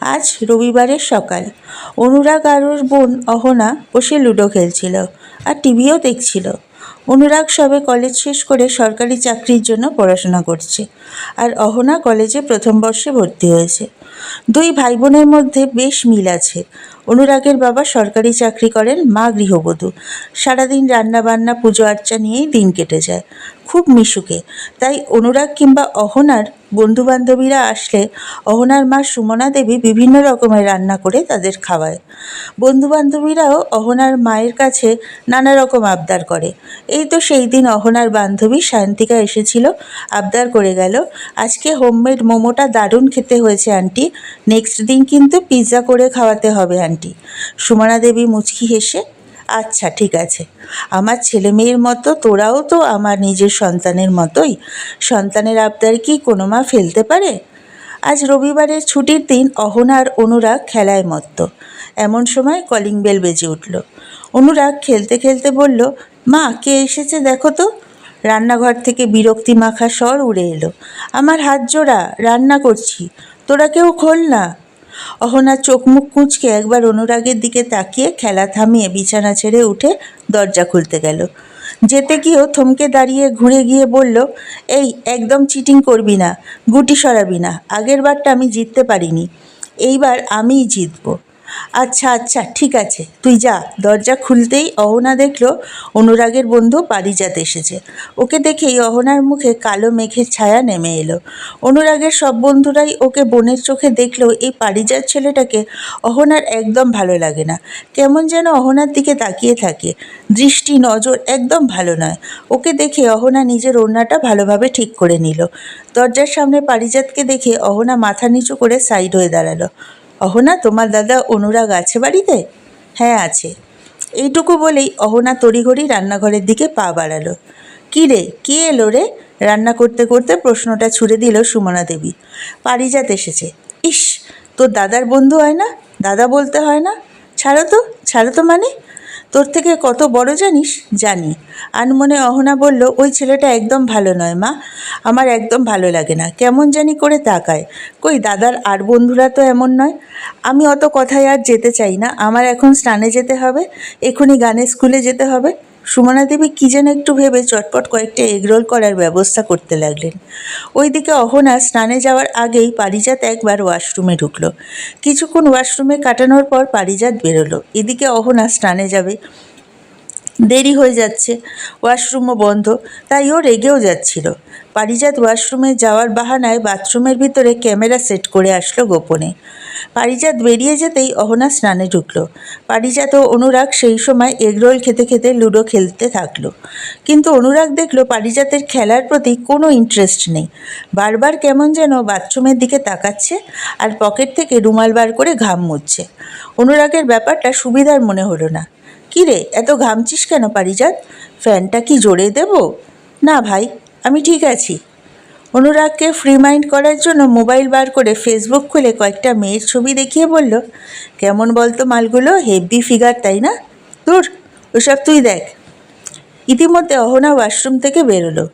আজ রবিবারের সকাল। অনুরাগ আরুর বোন অহনা বসে লুডো খেলছিল আর টিভিও দেখছিল। অনুরাগ সবে কলেজ শেষ করে সরকারি চাকরির জন্য পড়াশোনা করছে। আর অহনা কলেজে প্রথম বর্ষে ভর্তি হয়েছে। দুই ভাই বোনের মধ্যে বেশ মিল আছে। অনুরাগের বাবা সরকারি চাকরি করেন, মা গৃহবধূ। সারাদিন রান্নাবান্না, পুজো আর্চা নিয়েই দিন কেটে যায়। খুব মিশুকে। তাই অনুরাগ কিংবা অহনার বন্ধুবান্ধবীরা আসলে অহনার মা সুমনা দেবী বিভিন্ন রকমের রান্না করে তাদের খাওয়ায়। বন্ধুবান্ধবীরাও অহনার মায়ের কাছে নানা রকম আবদার করে। এই তো সেই দিন অহনার বান্ধবী সায়ন্তিকা এসেছিল, আবদার করে গেল। আজকে হোমমেড মোমোটা দারুণ খেতে হয়েছে, আন্টি। নেক্সট দিন কিন্তু পিৎজা করে খাওয়াতে হবে, আন্টি। সুমনা দেবী মুচকি হেসে আচ্ছা ঠিক আছে। আমার ছেলে মেয়ের মতো তোরাও তো আমার নিজের সন্তানের মতোই। সন্তানের আবদার কি কোনো মা ফেলতে পারে? আজ রবিবারের ছুটির দিন অহনার অনুরাগ খেলায় মত্ত। এমন সময় কলিং বেল বেজে উঠল। অনুরাগ খেলতে খেলতে বলল, মা, কে এসেছে দেখো তো? রান্নাঘর থেকে বিরক্তি মাখা স্বর উড়ে এলো, আমার হাত জোড়া, রান্না করছি, তোরা কেউ খোল না। অহনা চোখ মুখ কুঁচকে একবার অনুরাগের দিকে তাকিয়ে খেলা থামিয়ে বিছানা ছেড়ে উঠে দরজা খুলতে গেল। যেতে গিয়েও থমকে দাঁড়িয়ে ঘুরে গিয়ে বলল, এই, একদম চিটিং করবি না, গুটি সরাবি না, আগের বারটা আমি জিততে পারিনি, এইবার আমিই জিতবো। আচ্ছা আচ্ছা ঠিক আছে। তুই যা, দরজা খুলতেই অহনা দেখল অনুরাগের বন্ধু পারিজাত এসেছে। ওকে দেখেই অহনার মুখে কালো মেঘের ছায়া নেমে এলো। অনুরাগের সব বন্ধুরাই ওকে বোনের চোখে দেখলেও এই পারিজাত ছেলেটাকে অহনার একদম ভালো লাগে না। কেমন যেন অহনার দিকে তাকিয়ে থাকে। দৃষ্টি, নজর একদম ভালো নয়। ওকে দেখে অহনা নিজের ওড়নাটা ভালোভাবে ঠিক করে নিল। দরজার সামনে পারিজাতকে দেখে অহনা মাথা নিচু করে সাইড হয়ে দাঁড়াল। অহনা, তোমার দাদা অনুরাগ আছে বাড়িতে? হ্যাঁ আছে। এইটুকু বলেই অহনা তড়িঘড়ি রান্নাঘরের দিকে পা বাড়ালো। কী রে, কে এলো রে? রান্না করতে করতে প্রশ্নটা ছুড়ে দিল সুমনা দেবী। পারিজাত এসেছে। ইস, তোর দাদার বন্ধু হয় না? দাদা বলতে হয় না? ছাড়ো তো ছাড়ো তো মানে। তোর থেকে কত বড় জানিস? জানি। আনমনে অহনা বলল, ওই ছেলেটা একদম ভালো নয় মা। আমার একদম ভালো লাগে না। কেমন জানি করে তাকায়। কই, দাদার আর বন্ধুরা তো এমন নয়। আমি অত কথায় আর যেতে চাই না। আমার এখন স্নানে যেতে হবে। এখনই গানের স্কুলে যেতে হবে। সুমনা দেবী কী যেন একটু ভেবে চটপট কয়েকটা এগরোল করার ব্যবস্থা করতে লাগলেন। ওইদিকে অহনা স্নানে যাওয়ার আগেই পারিজাত একবার ওয়াশরুমে ঢুকলো। কিছুক্ষণ ওয়াশরুমে কাটানোর পর পারিজাত বেরোলো। এদিকে অহনা স্নানে যাবে। দেরি হয়ে যাচ্ছে। ওয়াশরুমও বন্ধ, তাই ও রেগেও যাচ্ছিল। পারিজাত ওয়াশরুমে যাওয়ার বাহানায় বাথরুমের ভিতরে ক্যামেরা সেট করে আসলো গোপনে। পারিজাত বেরিয়ে যেতেই অহনা স্নানে ঢুকলো। পারিজাত ও অনুরাগ সেই সময় এগরোল খেতে খেতে লুডো খেলতে থাকল। কিন্তু অনুরাগ দেখল পারিজাতের খেলার প্রতি কোনো ইন্টারেস্ট নেই। বারবার কেমন যেন বাথরুমের দিকে তাকাচ্ছে আর পকেট থেকে রুমাল বার করে ঘাম মুছছে। অনুরাগের ব্যাপারটা সুবিধার মনে হলো না। কী রে এত ঘামছিস কেন পারিজাত? ফ্যানটা কি জোরে দেব? না ভাই, আমি ঠিক আছি। অনুরাগকে ফ্রি মাইন্ড করার জন্য মোবাইল বার করে ফেসবুক খুলে কয়েকটা মেয়ের ছবি দেখিয়ে বলল, কেমন বলতো মালগুলো? হেভি ফিগার তাই না? দূর ওসব তুই দেখ। ইতিমধ্যে অহনা ওয়াশরুম থেকে বেরোলো।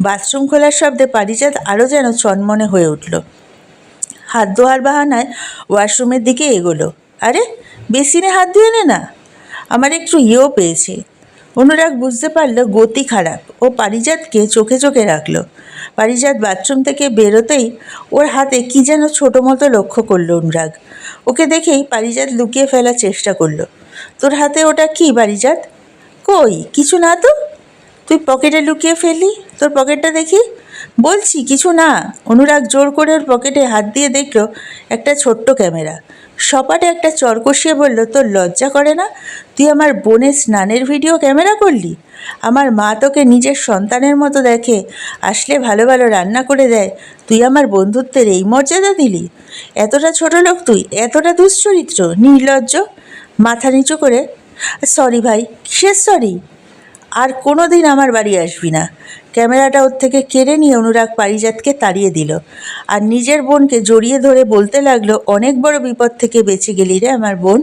বাথরুম খোলার শব্দে পারিজাত আরও যেন চনমনে হয়ে উঠল। হাত ধোয়ার বাহানায় ওয়াশরুমের দিকে এগোলো। আরে, বেসিনে হাত ধুয়ে নে না? আমার একটু ইয়েও পেয়েছে। অনুরাগ বুঝতে পারল গতি খারাপ। ও পারিজাতকে চোখে চোখে রাখল। পারিজাত বাথরুম থেকে বেরোতেই ওর হাতে কি যেন ছোটো মতো লক্ষ্য করল অনুরাগ। ওকে দেখেই পারিজাত লুকিয়ে ফেলার চেষ্টা করল। তোর হাতে ওটা কি পারিজাত? কই, কিছু না তো। তুই পকেটে লুকিয়ে ফেললি? তোর পকেটটা দেখি। বলছি, কিছু না। অনুরাগ জোর করে ওর পকেটে হাত দিয়ে দেখল একটা ছোট্ট ক্যামেরা। সপাটে একটা চর কষিয়ে বলল, তোর লজ্জা করে না? তুই আমার বোনের স্নানের ভিডিও ক্যামেরা করলি? আমার মা তোকে নিজের সন্তানের মতো দেখে, আসলে ভালো ভালো রান্না করে দেয়। তুই আমার বন্ধুত্বের এই মর্যাদা দিলি? এতটা ছোট লোক তুই, এতটা দুশ্চরিত্র, নির্লজ্জ? মাথা নিচু করে, সরি ভাই, কিসের সরি? আর কোনো দিন আমার বাড়ি আসবি না। ক্যামেরাটা ওর থেকে কেড়ে নিয়ে অনুরাগ পারিজাতকে তাড়িয়ে দিল। আর নিজের বোনকে জড়িয়ে ধরে বলতে লাগল, অনেক বড় বিপদ থেকে বেঁচে গেলি রে আমার বোন।